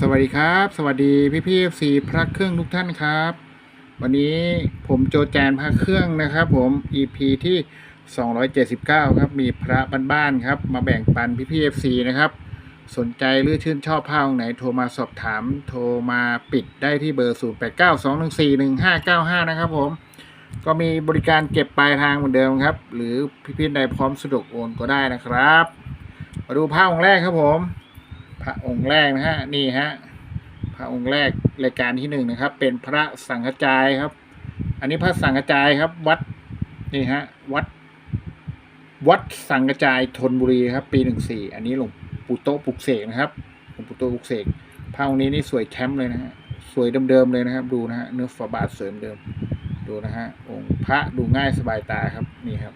สวัสดีครับ สวัสดีพี่พี่สีพระเครื่องทุกท่านครับ วันนี้ผมโจแจนพระเครื่องนะครับ ผม EP ที่ 279 ครับ มีพระบ้านๆครับ มาแบ่งปันพี่พี่ซีนะครับ สนใจหรือชื่นชอบผ้าองค์ไหนโทรมาสอบถาม โทรมาปิดได้ที่เบอร์ 0892141595 นะครับ ผม ก็มีบริการเก็บปลายทางเหมือนเดิมครับ หรือพี่พี่ใดพร้อมสะดวกโอนก็ได้นะครับ มาดูผ้าองค์แรกครับผม พระองค์แรกนะฮะนี่ฮะพระองค์แรกรายการที่หนึ่งนะครับ เป็นพระสังฆจายครับ อันนี้พระสังฆจายครับ วัดนี่ฮะวัด วัดสังฆจายธนบุรีครับ ปีหนึ่งสี่อันนี้หลวงปู่โตปุกเสกนะครับหลวงปู่โตปุกเสกพระองค์นี้นี่สวยแชมป์เลยนะฮะสวยเดิมๆเลยนะครับ ดูนะฮะเนื้อฝาบาทสวยเดิมดูนะฮะองค์พระดูง่ายสบายตาครับนี่ครับ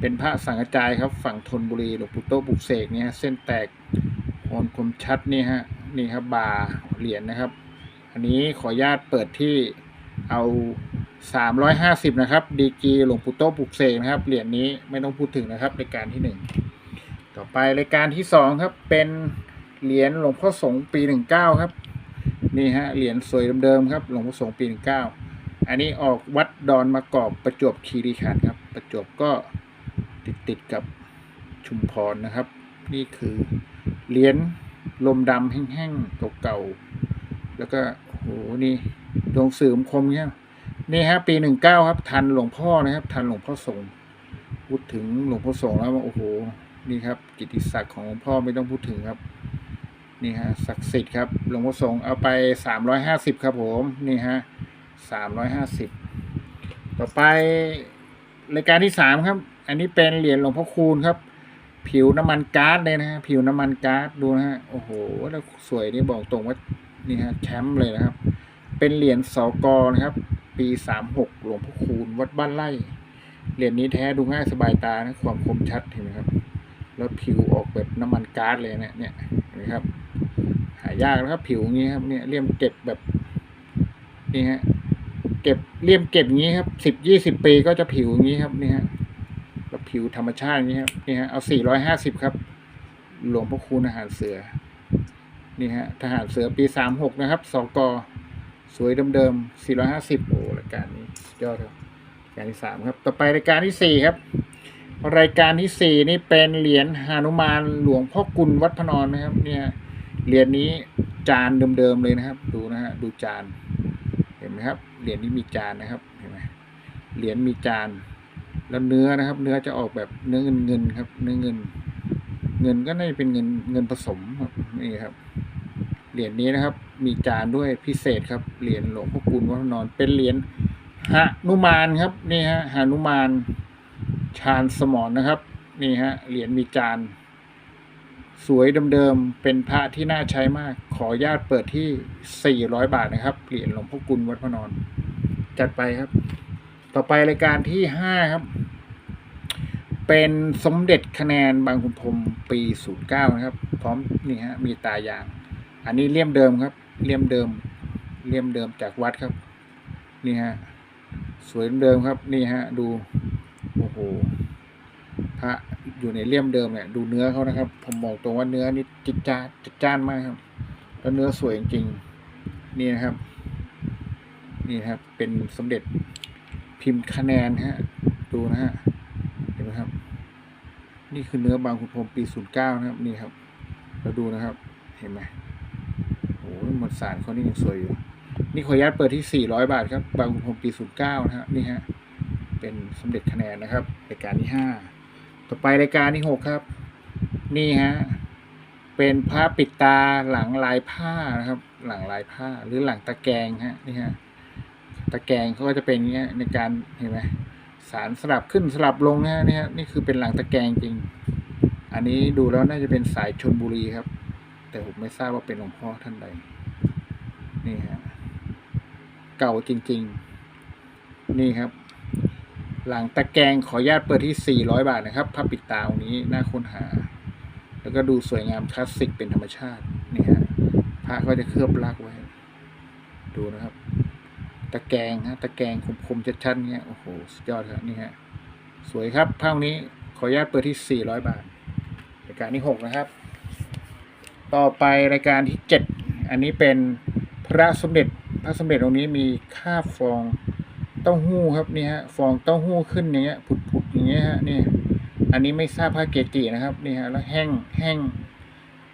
เป็นพระสังฆจายครับ ฝั่งธนบุรีหลวงปู่โตปุกเสกเนี่ยเส้นแตก โอนคมชัดนี่ฮะนี่ครับบาร์เหรียญนะครับ อันนี้ขออนุญาตเปิดที่เอา350นะครับ ดีกีหลวงปู่โตปุกเสกนะครับ เหรียญนี้ไม่ต้องพูดถึงนะครับรายการที่หนึ่งต่อไปรายการที่สองครับ เป็นเหรียญหลวงพ่อสงฆ์ปี19ครับ นี่ฮะเหรียญสวยเดิมๆครับ หลวงพ่อสงฆ์ปี19อันนี้ออกวัดดอนมะกอกประจวบคีรีขันธ์ครับ ประจวบก็ติดติดกับชุมพรนะครับ นี่คือเหรียญลมดำแห้งๆเก่าๆแล้วก็โหนี่ดวงสื่อมคมเนี่ยนี่ฮะปีหนึ่งเก้าครับ ทันหลวงพ่อนะครับ ทันหลวงพ่อสงฆ์พูดถึงหลวงพ่อสงฆ์แล้วโอ้โหนี่ครับ กิตติศักดิ์ของหลวงพ่อไม่ต้องพูดถึงครับ นี่ฮะศักดิ์สิทธิ์ครับหลวงพ่อสงฆ์เอาไปสามร้อยห้าสิบครับผมนี่ฮะสามร้อยห้าสิบต่อไปรายการที่สามครับ อันนี้เป็นเหรียญหลวงพ่อคูณครับ ผิวน้ำมันก๊าซเลยนะฮะผิวน้ำมันก๊าซดูนะฮะโอ้โหแล้วสวยนี่บอกตรงว่านี่ฮะแชมป์เลยนะครับ เป็นเหรียญสอกอนะครับ ปีสามหกหลวงพ่อคูณวัดบ้านไร่เหรียญนี้แท้ดูง่ายสบายตานะความคมชัดเห็นไหมครับแล้วผิวออกแบบน้ำมันก๊าซเลยเนี่ยเนี่ยนไหมครับ หายากนะครับ ผิวอย่างนี้ครับเนี่ยเลี่ยมเก็บแบบนี่ฮะเก็บเลี่ยมเก็บอย่างนี้ครับสิบยี่สิบปีก็จะผิวอย่างนี้ครับนี่ฮะ ผิวธรรมชาติอย่างนี้ครับนี่ฮะเอาสี่ร้อยห้าสิบครับ หลวงพ่อคูณอาหารเสือ นี่ฮะทหารเสือปีสามหกนะครับสกสวยเดิมๆสี่ร้อยห้าสิบโอ้รายการนี้ยอดครับรายการที่สามครับ ต่อไปรายการที่สี่ครับ รายการที่สี่นี่เป็นเหรียญหานุมานหลวงพ่อกุลวัดพนอนนะครับ เนี่ยเหรียญนี้จานเดิมๆเลยนะครับ ดูนะฮะดูจานเห็นไหมครับเหรียญนี้มีจานนะครับเห็นไหมเหรียญมีจาน แล้วเนื้อนะครับ เนื้อจะออกแบบเนื้อเงินเงินครับ เนื้อเงิน เงินก็น่าจะเป็นเงินเงินผสมครับนี่ครับเหรียญนี้นะครับ มีจานด้วยพิเศษครับเหรียญหลวงพ่อคูณวัดพระนอน เป็นเหรียญหนุมานครับนี่ฮะหนุมานชาญสมรนะครับ นี่ฮะเหรียญมีจาน สวยเดิมๆเป็นพระที่น่าใช้มาก ขอญาตเปิดที่ 400 บาทนะครับเหรียญหลวงพ่อคูณวัดพนอน จัดไปครับ ต่อไปรายการที่ห้าครับ เป็นสมเด็จคะแนนบางขุนพรหมปีศูนย์เก้านะครับ พร้อมนี่ฮะมีตายาง อันนี้เลี่ยมเดิมครับ เลี่ยมเดิม เลี่ยมเดิมจากวัดครับ นี่ฮะสวยเดิมครับนี่ฮะดูโอ้โหพระอยู่ในเลี่ยมเดิมเนี่ยดูเนื้อเขานะครับ ผมบอกตรงว่าเนื้อนี่จิตจ้านจิตจ้านมากครับแล้วเนื้อสวยจริงๆนี่นะครับ นี่ครับ เป็นสมเด็จ พิมพ์คะแนนฮะ ดูนะฮะ เห็นไหมครับ นี่คือเนื้อบางขุนพรมปีศูนย์เก้านะครับ นี่ครับ เราดูนะครับ เห็นไหมโอ้ยหมดสารเขานี่ยังสวยอยู่ นี่ขออนุญาตเปิดที่สี่ร้อยบาทครับ บางขุนพรมปีศูนย์เก้านะฮะ นี่ฮะ เป็นสมเด็จคะแนนนะครับ รายการที่ห้า ต่อไปรายการที่หกครับ นี่ฮะ เป็นผ้าปิดตาหลังลายผ้านะครับ หลังลายผ้าหรือหลังตะแกรงฮะ นี่ฮะ ตะแกรงเขาก็จะเป็นอย่างเงี้ยในการเห็นไหมสารสลับขึ้นสลับลงนะฮะเนี่ยนี่คือเป็นหลังตะแกรงจริง อันนี้ดูแล้วน่าจะเป็นสายชนบุรีครับ แต่ผมไม่ทราบว่าเป็นหลวงพ่อท่านใดนี่ฮะเก่าจริง ๆ นี่ครับ หลังตะแกรงขออนุญาตเปิดที่ 400 บาทนะครับผ้าปิดตาองนี้น่าค้นหา แล้วก็ดูสวยงามคลาสสิกเป็นธรรมชาตินี่ฮะพระก็จะเคลือบลากไว้ ดูนะครับ ตะแกรงฮะตะแกรงคมๆชัดๆเงี้ยโอ้โหสุดยอดครับนี่ฮะสวยครับภาพนี้ขออนุญาตเปิดที่ 400 บาทรายการที่ 6 นะครับ ต่อไปรายการที่ 7 อันนี้เป็นพระสมเด็จพระสมเด็จองนี้มีคราฟองเต้าหู้ครับนี่ฮะฟองเต้าหู้ขึ้นอย่างเงี้ยผุดๆอย่างเงี้ยฮะนี่อันนี้ไม่ทราบพระเกจินะครับนี่ฮะแล้วแห้งแห้ง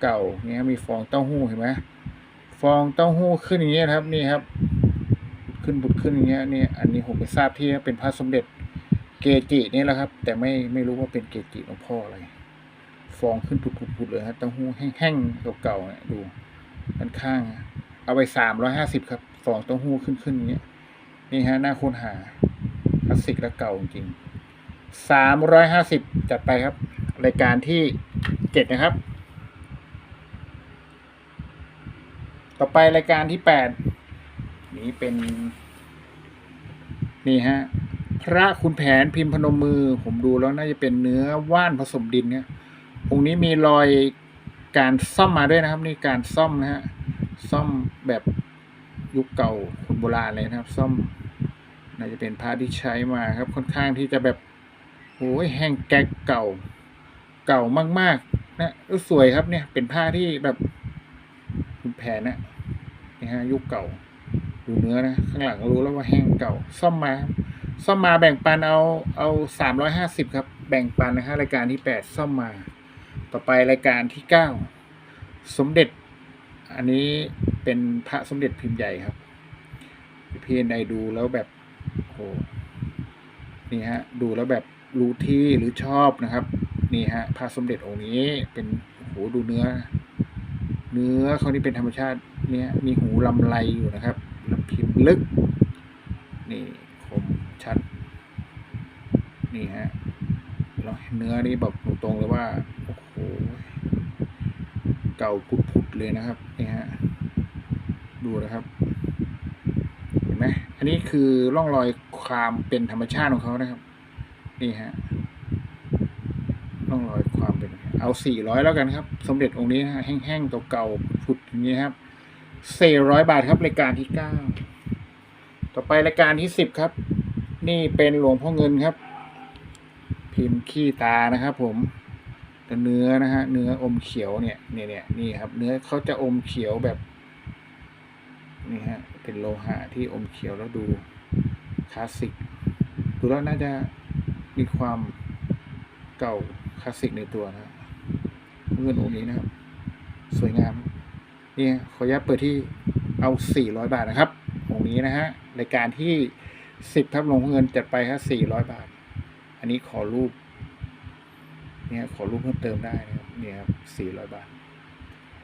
เก่าเนี่ยมีฟองเต้าหู้เห็นไหมฟองเต้าหู้ขึ้นอย่างเงี้ยครับนี่ครับ ขึ้นผุดขึ้นอย่างเงี้ยนี่อันนี้ผมไปทราบที่เป็นพระสมเด็จเกจินี่แหละครับ แต่ไม่ไม่รู้ว่าเป็นเกจิหลวงพ่ออะไรฟองขึ้นผุดๆๆเลยครับเต้าหู้แห้งๆเก่าๆเนี่ยดูด้านข้าง เอาไปสามร้อยห้าสิบครับฟองเต้าหู้ขึ้นๆอย่างเงี้ยนี่ฮะหน้าค้นหาคลาสสิกและเก่าจริงสามร้อยห้าสิบจัดไปครับ รายการที่เจ็ดนะครับ ต่อไปรายการที่แปด นี้เป็นนี่ฮะพระคุณแผนพิมพ์พนมมือ ผมดูแล้วน่าจะเป็นเนื้อว่านผสมดินเนี่ยองค์นี้มีรอยการซ่อมมาด้วยนะครับ นี่การซ่อมนะฮะซ่อมแบบยุคเก่าคนโบราณเลยนะครับ ซ่อมน่าจะเป็นพระที่ใช้มาครับ ค่อนข้างที่จะแบบโอ้ยแห้งแก๊กเก่า เก่ามากๆ นะสวยครับเนี่ยเป็นผ้าที่แบบคุณแผนนะนี่ฮะยุคเก่า ดูเนื้อนะ ข้างหลังก็รู้แล้วว่าแห้งเก่า ซ่อมมาซ่อมมาแบ่งปันเอาเอาสามร้อยห้าสิบครับ แบ่งปันนะฮะรายการที่แปดซ่อมมา ต่อไปรายการที่เก้าสมเด็จ อันนี้เป็นพระสมเด็จพิมพ์ใหญ่ครับพี่ใดดูแล้วแบบโอ้นี่ฮะ ดูแล้วแบบรู้ที่หรือชอบนะครับ นี่ฮะพระสมเด็จองค์นี้เป็นโหดูเนื้อ เนื้อเขานี่เป็นธรรมชาติเนี่ยมีหูลำไรอยู่นะครับ ลำพิมพ์ลึก นี่คมชัด นี่ฮะแล้วเนื้อนี่แบอกตรงๆเลยว่า โอ้โห เก่าพุดๆเลยนะครับ นี่ฮะ ดูนะครับ เห็นไหมอันนี้คือร่องรอยความเป็นธรรมชาติของเขานะครับ นี่ฮะ ร่องรอยความเป็น เอาสี่ร้อยแล้วกันครับ สมเด็จองค์นี้ฮะแห้งๆเก่าๆผุดๆอย่างนี้ครับ สี่ร้อยบาทครับรายการที่เก้าต่อไปรายการที่สิบครับ นี่เป็นหลวงพ่อเงินครับ พิมพ์ขี้ตานะครับผมแต่เนื้อนะฮะเนื้ออมเขียวเนี่ยเนี่ยเนี่ยนี่ครับ เนื้อเขาจะอมเขียวแบบนี่ฮะเป็นโลหะที่อมเขียวแล้วดูคลาสสิกดูแล้วน่าจะมีความเก่าคลาสสิกในตัวนะเงินองค์นี้นะครับ สวยงาม นี่ขออนุญาตเปิดที่เอา 400 บาทนะครับองนี้นะฮะรายการที่ 10ครับลงเงินจัดไปครับ400 บาท อันนี้ขอรูปเนี่ยขอรูปเพิ่มเติมได้นะครับเนี่ยครับ400 บาท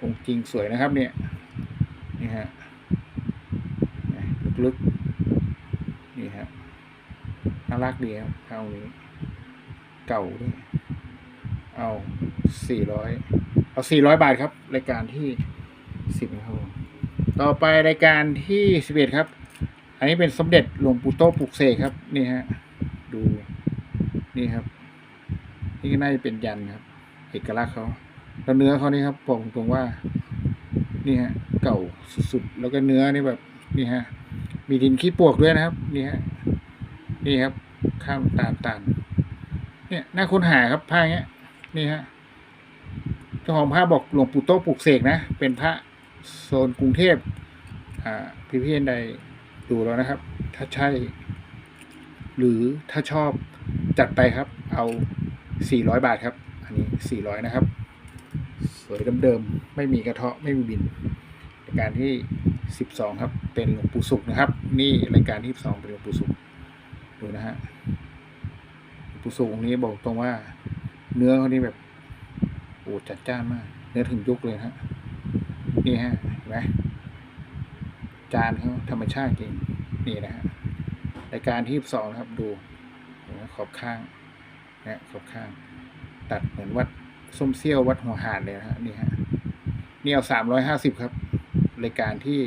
องค์จริงสวยนะครับเนี่ยนี่ฮะลึกๆนี่ฮะน่ารักดีครับพระองค์นี้เก่าด้วยเอาสี่ร้อยเอาสี่ร้อยบาทครับรายการที่ สิบนะครับผมต่อไปรายการที่สิบเอ็ดครับ อันนี้เป็นสมเด็จหลวงปู่โตปลุกเสกครับ นี่ฮะ ดู นี่ครับ นี่น่าจะเป็นยันครับ เอกลักษณ์เขาแล้วเนื้อเขานี่ครับบอกตรงว่า นี่ฮะ เก่าสุดๆ แล้วก็เนื้อนี่แบบ นี่ฮะ มีดินขี้ปวกด้วยนะครับ นี่ฮะ นี่ครับ ข้ามตามตามเนี่ยน่าค้นหาครับผ้าเงี้ย นี่ฮะเจ้าของผ้าบอกหลวงปู่โตปลุกเสกนะ เป็นพระ โซนกรุงเทพอ่าพี่พี่ใดดูแล้วนะครับ ถ้าใช่ หรือถ้าชอบจัดไปครับ เอา 400 บาทครับ อันนี้ 400 นะครับ สวยเดิมๆไม่มีกระเทาะไม่มีบินรายการที่ 12 ครับ เป็นหลวงปู่สุขนะครับ นี่รายการที่ 12 เป็นหลวงปู่สุขดูนะฮะปูสูงนี้บอกตรงว่า เนื้อเขานี่แบบโอ้จัดจ้านมาก เนื้อถึงยุคเลยฮะ นี่ฮะเห็นไหมจานเขาธรรมชาติจริง นี่นะฮะรายการที่สองนะครับดูขอบข้างนะขอบข้าง ตัดเหมือนวัดส้มเซี่ยววัดหัวหาดเลยนะฮะนี่ฮะนี่เอาสามร้อยห้าสิบครับ รายการที่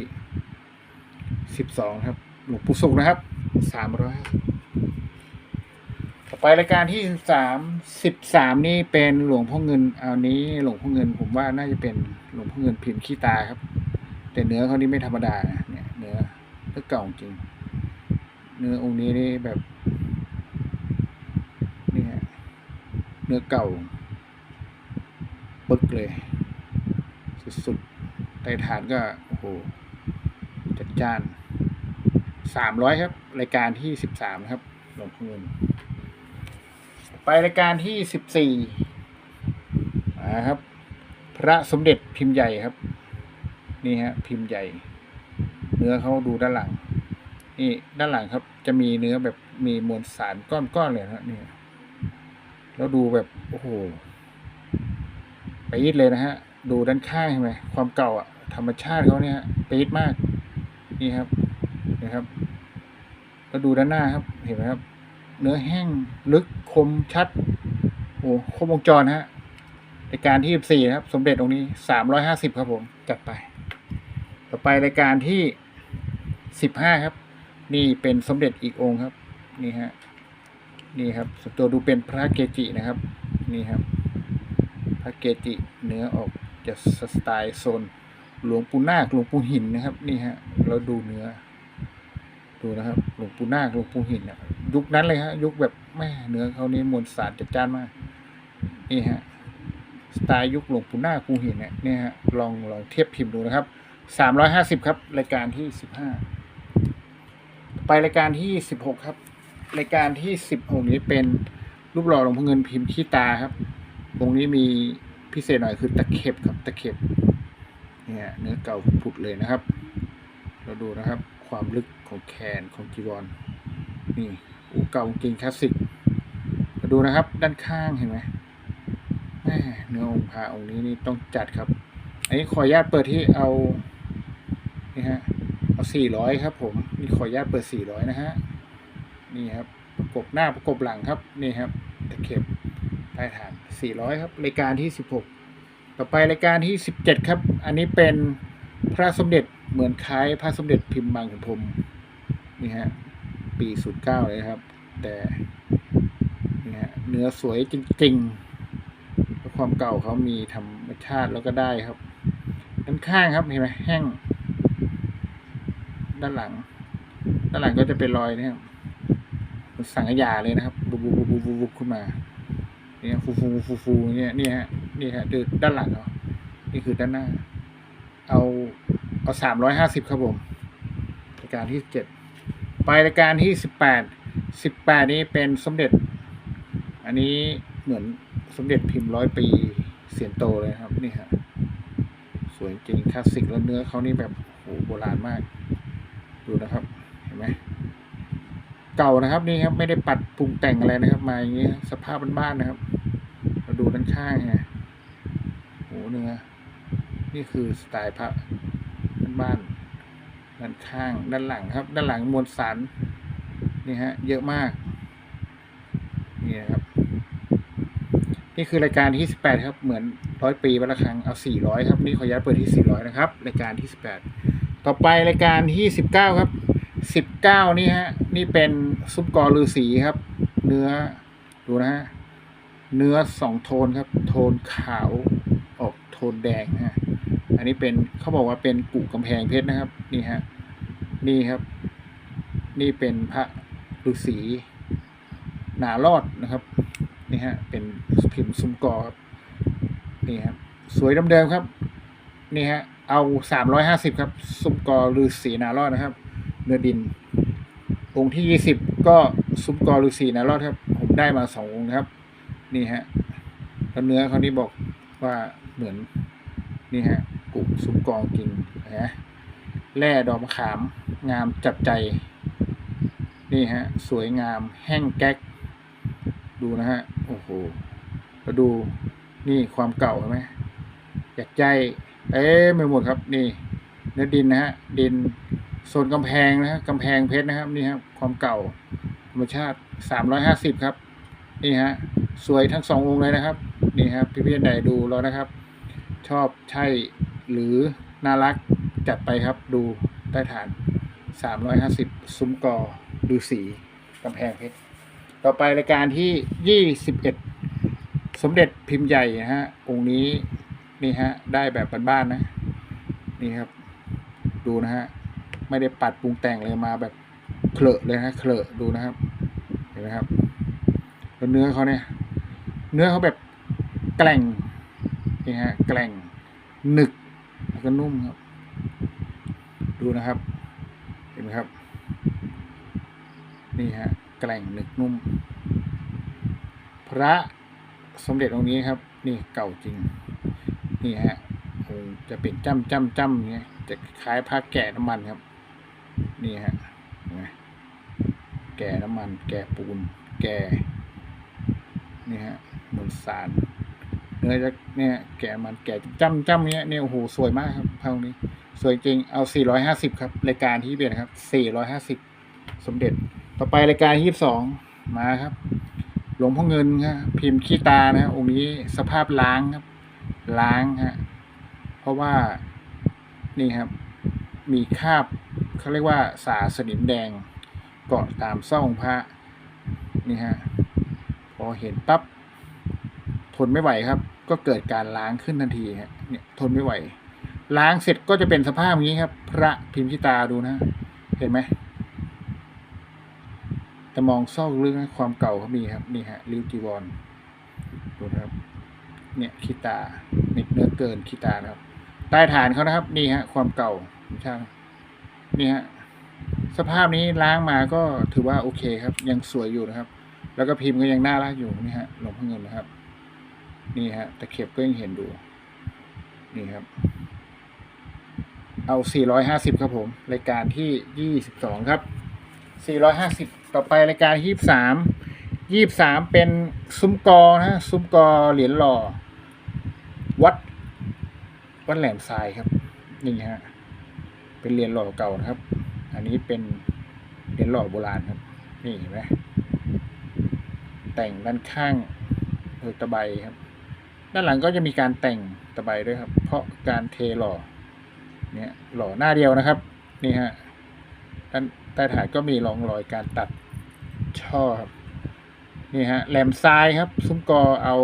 สิบสองครับ หลวงปู่สุกนะครับสามร้อยต่อไปรายการที่สามสิบสามนี่เป็นหลวงพ่อเงินเอานี้หลวงพ่อเงินผมว่าน่าจะเป็น เงินพิมพ์ขี้ตาครับ แต่เนื้อเขานี่ไม่ธรรมดานะเนี่ยเนื้อเนื้อเก่าจริง เนื้อองค์นี้นี่แบบนี่ฮะเนื้อเก่าปึกเลย สุดใต้ฐานก็โอ้โหจัดจ้านสามร้อยครับ รายการที่สิบสามครับหลวงพ่อเงินไปรายการที่สิบสี่าครับ ระสมเด็จพิมพ์ใหญ่ครับ นี่ฮะพิมพ์ใหญ่ เนื้อเขาดูด้านหลัง นี่ด้านหลังครับ จะมีเนื้อแบบมีมวลสารก้อนๆเลยนะนี่แล้วดูแบบโอ้โหปี๊ดเลยนะฮะ ดูด้านข้างใช่ไหมความเก่าอะธรรมชาติเขาเนี่ยฮะปี๊ดมาก นี่ครับนะครับแล้วดูด้านหน้าครับ เห็นไหมครับ เนื้อแห้งลึกคมชัด โอ้ครบวงจรฮะ รายการที่สี่นะครับ สมเด็จองค์นี้สามร้อยห้าสิบครับผมจัดไป ต่อไปรายการที่สิบห้าครับ นี่เป็นสมเด็จอีกองค์ครับ นี่ฮะนี่ครับสตัวดูเป็นพระเกจินะครับ นี่ครับ พระเกจิเนื้อออกจะสไตล์โซนหลวงปู่นาคหลวงปู่หินนะครับ นี่ฮะเราดูเนื้อ ดูนะครับ หลวงปู่นาคหลวงปู่หินนะยุคนั้นเลยฮะยุคแบบแม่เนื้อเขานี่มวลสารจัดจ้านมาก นี่ฮะ สไตล์ยุคหลวงปู่นาคภูหินเนี่ยนี่ฮะลองลองเทียบพิมพ์ดูนะครับสามร้อยห้าสิบครับ รายการที่สิบห้าไปรายการที่สิบหกครับ รายการที่สิบหกนี้เป็นรูปหล่อหลวงพ่อเงินพิมพ์ขี้ตาครับ ตรงนี้มีพิเศษหน่อยคือตะเข็บครับตะเข็บเนี่ยเนื้อเก่าผุดเลยนะครับ เราดูนะครับ ความลึกของแขนของจีวรนี่อูเก่าจริงคลาสสิกมาดูนะครับ ด้านข้างเห็นไหม เนื้อองค์พระองค์นี้นี่ต้องจัดครับ อันนี้ขออนุญาตเปิดที่เอานี่ฮะเอาสี่ร้อยครับ ผมนี่ขออนุญาตเปิดสี่ร้อยนะฮะนี่ครับประกบหน้าประกบหลังครับนี่ครับตะเข็บใต้ฐานสี่ร้อยครับรายการที่สิบหกต่อไปรายการที่สิบเจ็ดครับ อันนี้เป็นพระสมเด็จเหมือนคล้ายพระสมเด็จพิมพ์บางขุนพรมนี่ฮะปีศูนย์เก้าเลยครับ แต่นี่ฮะเนื้อสวยจริง ๆ ความเก่าเขามีธรรมชาติแล้วก็ได้ครับ ด้านข้างครับเห็นไหมแห้ง ด้านหลัง ด้านหลังก็จะเป็นรอยนี่ยมันสังขยาเลยนะครับบุบบุบบุบบุบบุบขึ้นมาเนี่ยฟูฟูฟูฟูเนี่ยนี่ฮะนี่ฮะดูด้านหลังเนาะนี่คือด้านหน้า เอาเอาสามร้อยห้าสิบครับผมรายการที่เจ็ดไปรายการที่สิบแปดสิบแปดนี้เป็นสมเด็จ อันนี้เหมือน สมเด็จพิมพ์ร้อยปีเสียนโตเลยครับ นี่ฮะสวยจริงคลาสสิกแล้วเนื้อเขานี่แบบโหโบราณมาก ดูนะครับ เห็นไหมเก่านะครับนี่ครับ ไม่ได้ปัดปรุงแต่งอะไรนะครับ มาอย่างนี้สภาพบ้านๆนะครับมาดูด้านข้างไงโหเนื้อนี่คือสไตล์พระบ้านด้านข้างด้านหลังครับ ด้านหลังมวลสารนี่ฮะ เยอะมาก นี่ครับ นี่คือรายการที่สิบแปดครับ เหมือนร้อยปีวันละครั้งเอาสี่ร้อยครับ นี่ขอย้ายเปิดที่สี่ร้อยนะครับ รายการที่สิบแปดต่อไปรายการที่สิบเก้าครับสิบเก้านี่ฮะ นี่เป็นซุปกอลือสีครับ เนื้อ ดูนะฮะ เนื้อสองโทนครับ โทนขาวออกโทนแดงนะฮะ อันนี้เป็นเขาบอกว่าเป็นกุกำแพงเพชรนะครับ นี่ฮะ นี่ครับ นี่เป็นพระฤาษีหนารอดนะครับ นี่ฮะเป็นพิมพ์ซุมกอบนี่ครับสวยเดิมๆครับ นี่ฮะเอาสามร้อยห้าสิบครับซุมกอฤาษีนารอดนะครับ เนื้อดิน องค์ที่ยี่สิบก็ซุปกอลูซีนะรอดครับ ผมได้มาสององค์นะครับ นี่ฮะแล้วเนื้อเขานี่บอกว่าเหมือนนี่ฮะกุซุปกอจริงนะแร่ดอกมะขามงามจับใจ นี่ฮะ สวยงามแห้งแก๊ก ดูนะฮะ โอ้โหแล้วดูนี่ความเก่าใช่ไหมอยากใจ เอ๊ะไม่หมดครับ นี่ เนื้อดินนะฮะ ดินโซนกำแพงนะฮะกำแพงเพชรนะครับ นี่ครับความเก่าธรรมชาติสามร้อยห้าสิบครับ นี่ฮะ สวยทั้งสององค์เลยนะครับ นี่ครับพี่พี่ใดดูแล้วนะครับ ชอบใช่หรือน่ารักจัดไปครับ ดูใต้ฐานสามร้อยห้าสิบซุ้มกอดูสีกำแพงเพชร ต่อไปรายการที่ยี่สิบเอ็ดสมเด็จพิมพ์ใหญ่ฮะองค์นี้นี่ฮะ ได้แบบบ้านๆนะ นี่ครับ ดูนะฮะ ไม่ได้ปัดปรุงแต่งเลยมาแบบเคลอะเลยนะเคลอะดูนะครับ เห็นไหมครับแล้วเนื้อเขาเนี่ย เนื้อเขาแบบแกร่งนี่ฮะแกร่งหนึกแล้วก็นุ่มครับ ดูนะครับ เห็นไหมครับ นี่ฮะ แกล่งหนึกนุ่ม พระสมเด็จองค์นี้ครับ นี่เก่าจริง นี่ฮะองค์จะเป็นจ้ำจ้ำจ้ำเงี้ยจะคล้ายพระแกะน้ำมันครับ นี่ฮะไหมแก่น้ำมัน แก่ปูน แก่นี่ฮะมวลสารเนื้อจะเนี่ยแก่มันแก่จ้ำจ้ำเนี้ยเนี่ยโอ้โหสวยมากครับพระองนี้ สวยจริงเอา 450 ครับรายการที่เป็นครับ 450 สมเด็จ ต่อไปรายการที่22มาครับ หลวงพ่อเงินครับพิมพ์ขี้ตานะฮะองค์นี้สภาพล้างครับ ล้างฮะเพราะว่านี่ครับ มีคราบเขาเรียกว่าสาสนิมแดง เกาะตามซ่องพระนี่ฮะพอเห็นปั๊บทนไม่ไหวครับ ก็เกิดการล้างขึ้นทันทีฮะเนี่ยทนไม่ไหว ล้างเสร็จก็จะเป็นสภาพอย่างนี้ครับ พระพิมพ์ขี้ตาดูนะ เห็นไหม แต่มองซอกลึกนะความเก่าเขามีครับ นี่ฮะริวจีวรดูนะครับ เนี่ยขีตาเม็ดเนื้อเกินขีตานะครับใต้ฐานเขานะครับ นี่ฮะ ความเก่าช่างนี่ฮะสภาพนี้ล้างมาก็ถือว่าโอเคครับ ยังสวยอยู่นะครับ แล้วก็พิมพ์ก็ยังน่ารักอยู่นี่ฮะหลวงพ่อเงินนะครับ นี่ฮะตะเข็บก็ยังเห็นดู นี่ครับ เอา 450 ครับผม รายการที่ 22 ครับ 450 ต่อไปรายการที่23 23เป็นซุ้มกอนะฮะซุ้มกอเหรียญหล่อ วัด วัดแหลมทรายครับ นี่ฮะเป็นเหรียญหล่อเก่านะครับ อันนี้เป็นเหรียญหล่อโบราณครับ นี่เห็นไหมแต่งด้านข้างโดยตะไบครับ ด้านหลังก็จะมีการแต่งตะไบด้วยครับ เพราะการเทหล่อเนี่ยหล่อหน้าเดียวนะครับ นี่ฮะด้านใต้ฐานก็มีรองรอยการตัด ชอบ นี่ฮะ แหลมทรายครับ ซุ้มกอเอา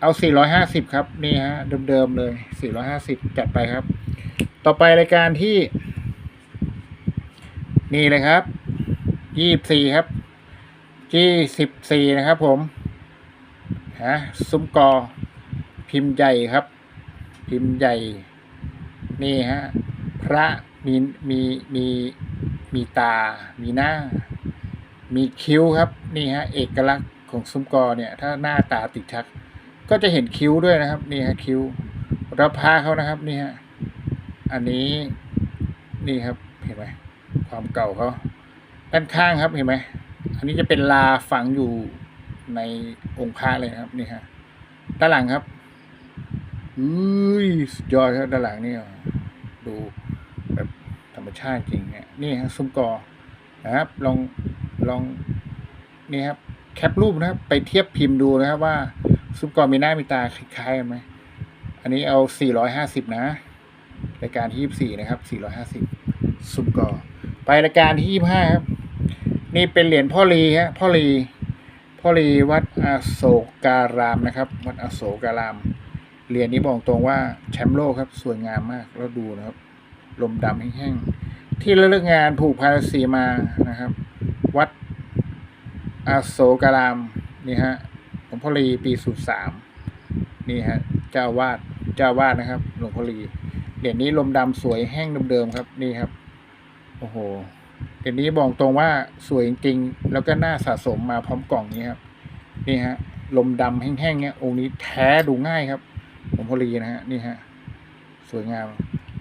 เอา 450 ครับ นี่ฮะ เดิมๆเลย 450 จัดไปครับ ต่อไปรายการที่ นี่เลยครับ 24 ครับ24นะครับผม ฮะ ซุ้มกอ พิมพ์ใหญ่ครับ พิมพ์ใหญ่ นี่ฮะ พระมีมีมีมีตา มีหน้า มีคิ้วครับนี่ฮะเอกลักษณ์ของซุ้มกอเนี่ยถ้าหน้าตาติดชัก ก็จะเห็นคิ้วด้วยนะครับนี่ฮะคิ้วรับพาเขานะครับนี่ฮะอันนี้นี่ครับเห็นไหมความเก่าเขาด้านข้างครับเห็นไหมอันนี้จะเป็นลาฝังอยู่ในองค์พระเลยครับนี่ฮะด้านหลังครับอุ้ยสุดยอดครับด้านหลังนี่ดูแบบธรรมชาติจริงเนี่ยนี่ฮะซุ้มกอนะครับลอง ลองนี่ครับแคปรูปนะครับ ไปเทียบพิมพ์ดูนะครับว่าซุ้มกอมีหน้ามีตาคล้ายๆกันไหมอันนี้เอา 450 นะรายการที่ 24 นะครับ 450 ซุ้มกอไปรายการที่ 25 ครับ นี่เป็นเหรียญพ่อลีฮะพ่อลีพ่อลีวัดอโศการามนะครับ วัดอโศการามเหรียญนี้บอกตรงว่าแชมป์โลกครับ สวยงามมากแล้วดูนะครับ ลมดำแห้งๆที่ระลึกงานผูกพาสีมานะครับ วัดอโศการามนี่ฮะหลวงพ่อลีปีสุดสามนี่ฮะเจ้าวาดเจ้าวาดนะครับ หลวงพ่อลีเหรียญนี้ลมดำสวยแห้งเดิมๆครับนี่ครับโอ้โหเหรียญนี้บอกตรงว่าสวยจริงๆแล้วก็น่าสะสมมาพร้อมกล่องนี้ครับนี่ฮะลมดำแห้งๆเนี่ยองค์นี้แท้ดูง่ายครับหลวงพ่อลีนะฮะนี่ฮะสวยงาม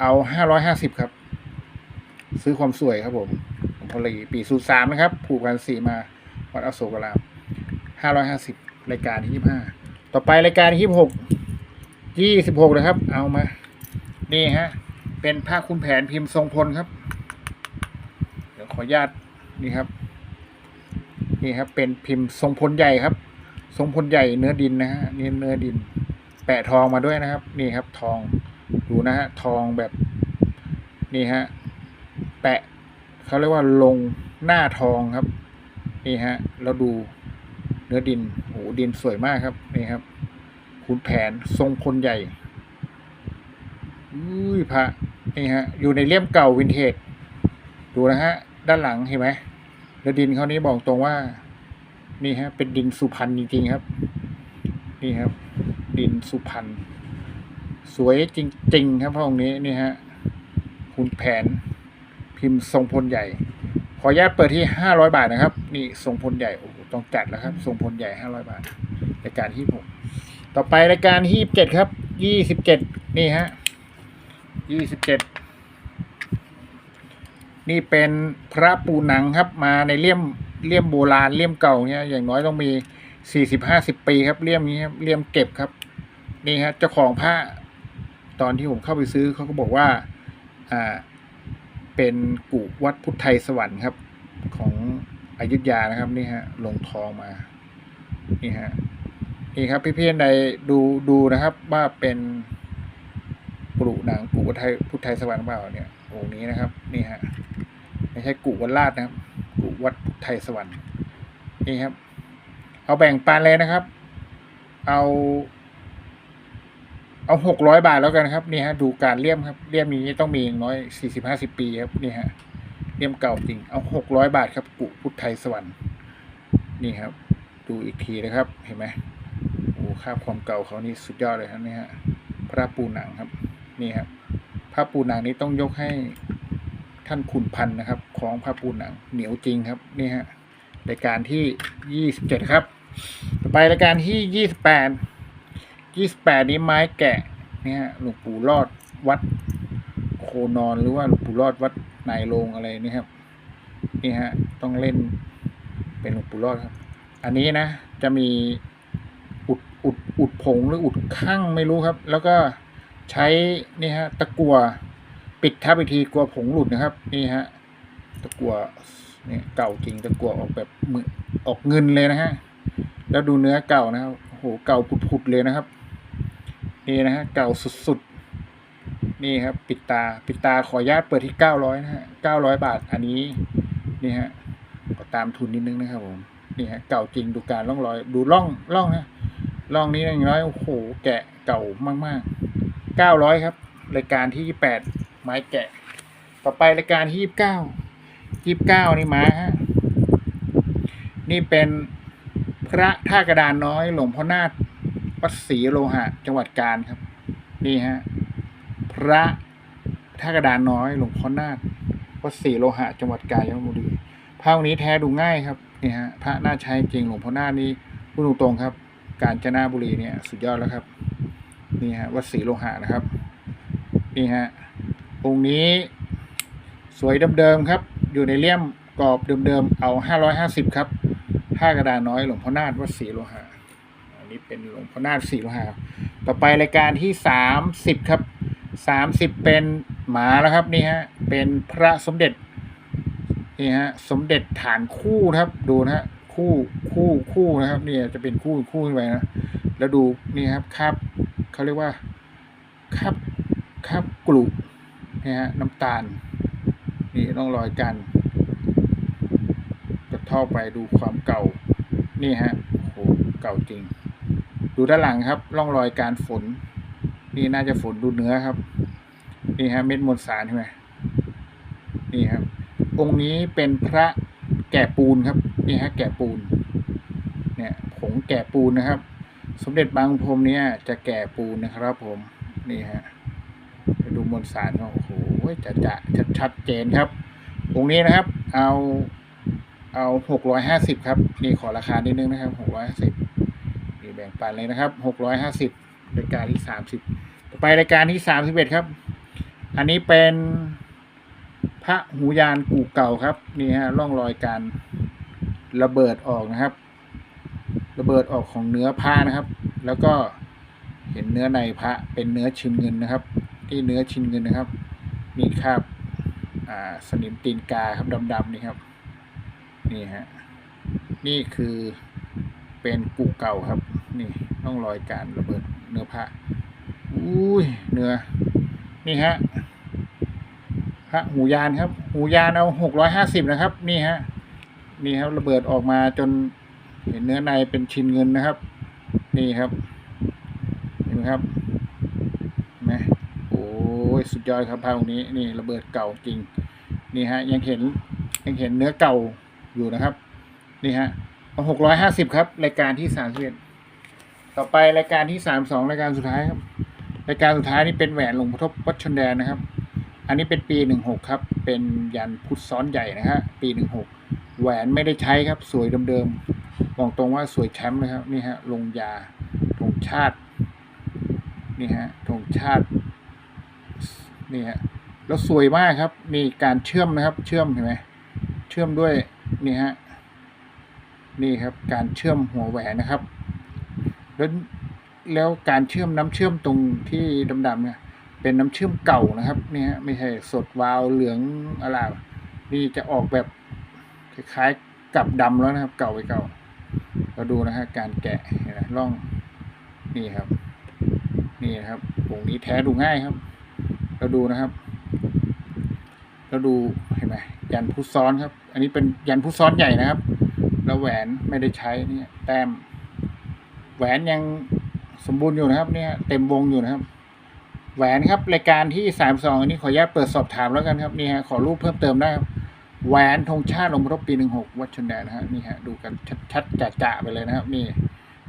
เอาห้าร้อยห้าสิบครับ ซื้อความสวยครับผม หลวงพ่อลีปีสูตรสามนะครับ ผูกพันสี่มาวัดอโศกรามห้าร้อยห้าสิบรายการที่ยี่ห้าต่อไปรายการที่ยี่หกยี่สิบหกนะครับ เอามา นี่ฮะ เป็นผ้าคลุมแผนพิมพ์ทรงพลครับ เดี๋ยวขออนุญาตนี่ครับ นี่ครับ เป็นพิมพ์ทรงพลใหญ่ครับ ทรงพลใหญ่เนื้อดินนะฮะนี่เนื้อดิน แปะทองมาด้วยนะครับ นี่ครับ ทองดูนะฮะ ทองแบบ นี่ฮะ แปะ เขาเรียกว่าลงหน้าทองครับ นี่ฮะแล้วดูเนื้อดินโหดินสวยมากครับ นี่ครับขุนแผนทรงพลใหญ่อุ้ยพระนี่ฮะ อยู่ในเล่มเก่าวินเทจ ดูนะฮะ ด้านหลังเห็นไหมแล้วดินเขานี้บอกตรงว่า นี่ฮะ เป็นดินสุพรรณจริงๆครับ นี่ครับ ดินสุพรรณสวยจริง ๆ ครับพระองค์นี้นี่ฮะคุณแผน พิมพ์ทรงพลใหญ่ ขออนุญาตเปิดที่ห้าร้อยบาทนะครับ นี่ทรงพลใหญ่โอ้ต้องจัดแล้วครับทรงพลใหญ่ห้าร้อยบาทรายการที่ผมต่อไปรายการที่เจ็ดครับยี่สิบเจ็ดนี่ฮะยี่สิบเจ็ดนี่เป็นพระปูหนังครับ มาในเลี่ยมเลี่ยมโบราณเลี่ยมเก่าเนี่ยอย่างน้อยต้องมีสี่สิบห้าสิบปีครับเลี่ยมนี้ครับเลี่ยมเก็บครับนี่ฮะเจ้าของผ้าตอนที่ผมเข้าไปซื้อเขาก็บอกว่า อ่า เป็นกุวัดพุทธไทยสวรรค์ครับ ของอยุธยานะครับนี่ฮะลงทองมานี่ฮะนี่ครับพี่เพี้ยนใดดูดูนะครับว่าเป็นปลุหนังกุวัดไทยพุทธไทยสวรรค์เปล่าเนี่ยองค์นี้นะครับนี่ฮะไม่ใช่กุวัดราชนะครับกุวัดพุทธไทยสวรรค์นี่ครับ เอาแบ่งปันเลยนะครับ เอา เอาหกร้อยบาทแล้วกันครับนี่ฮะดูการเลี่ยมครับเลี่ยมนี้ต้องมีอย่างน้อยสี่สิบห้าสิบปีครับนี่ฮะเลี่ยมเก่าจริงเอาหกร้อยบาทครับกุพุทธไทยสวรรค์นี่ครับ ดูอีกทีนะครับเห็นไหมโอ้ค่าบความเก่าเขานี่สุดยอดเลยครับนี่ฮะพระปูหนังครับนี่ครับพระปูหนังนี้ต้องยกให้ท่านขุนพันธ์นะครับ ของพระปูหนังเหนียวจริงครับนี่ฮะรายการที่ยี่สิบเจ็ดครับ ต่อไปรายการที่ยี่สิบแปด ยี่สิบแปดนี้ไม้แกะเนี่ยฮะหลวงปู่รอดวัด โคนอนหรือว่าหลวงปู่รอดวัดนายโรงอะไรนี่ครับ นี่ฮะ ต้องเล่นเป็นหลวงปู่รอดครับ อันนี้นะ จะมีอุดอุดอุดผงหรืออุดข้างไม่รู้ครับ แล้วก็ใช้นี่ฮะ ตะกัวปิดทับอีกทีกลัวผงหลุดนะครับ นี่ฮะ ตะกัวเนี่ยเก่าจริงตะกัวออกแบบมือออกเงินเลยนะฮะ แล้วดูเนื้อเก่านะครับโอ้โหเก่าผุดๆเลยนะครับ นี่นะฮะเก่าสุดๆ นี่ครับ ปิดตาปิดตาขออนุญาตเปิดที่เก้าร้อยนะฮะเก้าร้อยบาทอันนี้ นี่ฮะก็ตามทุนนิดนึงนะครับผมนี่ฮะเก่าจริงดูการล่องรอย ดูล่องล่องนะล่องนี้อย่างน้อยโอ้โหแกะเก่ามากๆเก้าร้อยครับ รายการที่ยี่แปดไม้แกะ ต่อไปรายการที่ยี่สิบเก้ายี่สิบเก้านี่มาฮะนี่เป็นพระท่ากระดานน้อยหลวงพ่อนาฏ วัดศรีโลหะ จังหวัดกาญครับ นี่ฮะ พระท่ากระดานน้อยหลวงพ่อนาฏวัดศรีโลหะ จังหวัดกาญจนบุรีพระองค์นี้แท้ดูง่ายครับนี่ฮะพระน่าใช้จริงหลวงพ่อนาฏนี่พูดตรงๆครับ กาญจนบุรีเนี่ยสุดยอดแล้วครับ นี่ฮะวัดศรีโลหะนะครับนี่ฮะองค์นี้สวยเดิมๆครับ อยู่ในเลี่ยมกรอบเดิมๆเอาห้าร้อยห้าสิบครับท่ากระดานน้อยหลวงพ่อนาฏวัดศรีโลหะ นี้เป็นหลวงพ่อนาฏศรีโลหะต่อไปรายการที่สามสิบครับสามสิบเป็นหมาแล้วครับนี่ฮะเป็นพระสมเด็จนี่ฮะสมเด็จฐานคู่ครับ ดูนะฮะคู่คู่คู่นะครับ เนี่ยจะเป็นคู่คู่ขึ้นไปนะแล้วดูนี่ครับคาบเขาเรียกว่าคาบคาบกลุนี่ฮะน้ำตาล นี่ต้องรอยกันจะเท่าไปดูความเก่า นี่ฮะโหเก่าจริง ดูด้านหลังครับ ร่องรอยการฝน นี่น่าจะฝนดูเนื้อครับ นี่ฮะเม็ดมวลสารใช่ไหมนี่ครับ องค์นี้เป็นพระแก่ปูนครับ นี่ฮะแก่ปูน เนี่ยผงแก่ปูนนะครับ สมเด็จบางพรมเนี่ยจะแก่ปูนนะครับ ผม นี่ฮะดูมวลสารโอ้โหจะจะชัดชัดเจนครับ องค์นี้นะครับ เอาเอาหกร้อยห้าสิบครับ นี่ขอราคานิดนึงนะครับหกร้อยห้าสิบ บ่งปันเลยนะครับหกร้อยห้าสิบรายการที่สามสิบต่อไปรายการที่สามสิบเอ็ดครับ อันนี้เป็นพระหูยานกู่เก่าครับ นี่ฮะร่องรอยการระเบิดออกนะครับ ระเบิดออกของเนื้อผ้านะครับ แล้วก็เห็นเนื้อในพระเป็นเนื้อชิ้นเงินนะครับ ที่เนื้อชิ้นเงินนะครับ มีคราบอ่าสนิมตีนกาครับดำๆนี่ครับ นี่ฮะนี่คือเป็นกุเก่าครับ นี่ร่องรอยการระเบิดเนื้อผ้าอุ้ยเนื้อ นี่ฮะพระหูยานครับ หูยานเอาหกร้อยห้าสิบนะครับ นี่ฮะ นี่ครับระเบิดออกมาจนเห็นเนื้อในเป็นชิ้นเงินนะครับ นี่ครับ เห็นไหมครับไหมโอ้ยสุดยอดครับพระองค์นี้ นี่ระเบิดเก่าจริง นี่ฮะ ยังเห็นยังเห็นเนื้อเก่าอยู่นะครับ นี่ฮะเอาหกร้อยห้าสิบครับ รายการที่สามสิบเอ็ด ต่อไปรายการที่สามสองรายการสุดท้ายครับ รายการสุดท้ายนี่เป็นแหวนหลวงพ่อทบวัดชนแดนนะครับ อันนี้เป็นปีหนึ่งหกครับ เป็นยันพุทธซ้อนใหญ่นะฮะปีหนึ่งหกแหวนไม่ได้ใช้ครับ สวยเดิมๆบอกตรงว่าสวยแชมป์เลยครับนี่ฮะลงยาธงชาตินี่ฮะธงชาตินี่ฮะแล้วสวยมากครับ มีการเชื่อมนะครับ เชื่อมเห็นไหมเชื่อมด้วยนี่ฮะนี่ครับ การเชื่อมหัวแหวนนะครับ แล้วแล้วการเชื่อมน้ำเชื่อมตรงที่ดำๆเนี่ย เป็นน้ำเชื่อมเก่านะครับนี่ฮะไม่ใช่สดวาวเหลืองอะไรนี่จะออกแบบคล้ายๆกับดำแล้วนะครับ เก่าไปเก่าเราดูนะฮะการแกะนไหมร่องนี่ครับ นี่นะครับวงนี้แท้ดูง่ายครับ เราดูนะครับ เราดูเห็นไหมยันพุซ้อนครับ อันนี้เป็นยันพุซ้อนใหญ่นะครับ แล้วแหวนไม่ได้ใช้เนี่ยแต้ม แหวนยังสมบูรณ์อยู่นะครับ เนี่ย เต็มวงอยู่นะครับ แหวนครับรายการที่สามสองอันนี้ขออนุญาตเปิดสอบถามแล้วกันครับนี่ฮะขอรูปเพิ่มเติมได้ครับแหวนธงชาติลงพรบปีหนึ่งหกวัดชนแดนนะฮะนี่ฮะดูกันชัดๆจะๆไปเลยนะครับ นี่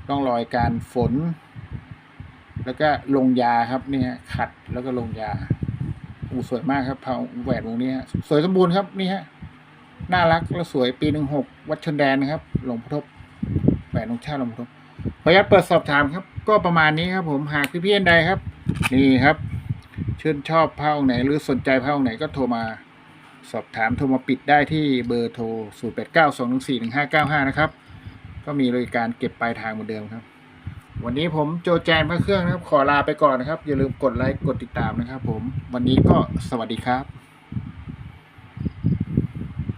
ต้องรอยการฝน แล้วก็ลงยาครับนี่ฮะขัดแล้วก็ลงยาอูสวยมากครับเผาแหวนวงนี้ฮะสวยสมบูรณ์ครับนี่ฮะน่ารักและสวยปีหนึ่งหกวัดชนแดนนะครับหลวงพ่อทบแหวนธงชาติหลวงพ่อทบ ขออนุญาตเปิดสอบถามครับ ก็ประมาณนี้ครับ ผมหากพี่ๆท่านใดครับ นี่ครับ ชื่นชอบผ้าองค์ไหน หรือสนใจผ้าองค์ไหนก็โทรมาสอบถามโทรมาปิดได้ที่เบอร์โทร 0 8 9 2 1 4 1 5 9 5 นะครับ ก็มีบริการเก็บปลายทางเหมือนเดิมครับ วันนี้ผมโจแจนพระเครื่องนะครับ ขอลาไปก่อนนะครับ อย่าลืมกดไลค์กดติดตามนะครับ ผมวันนี้ก็สวัสดีครับ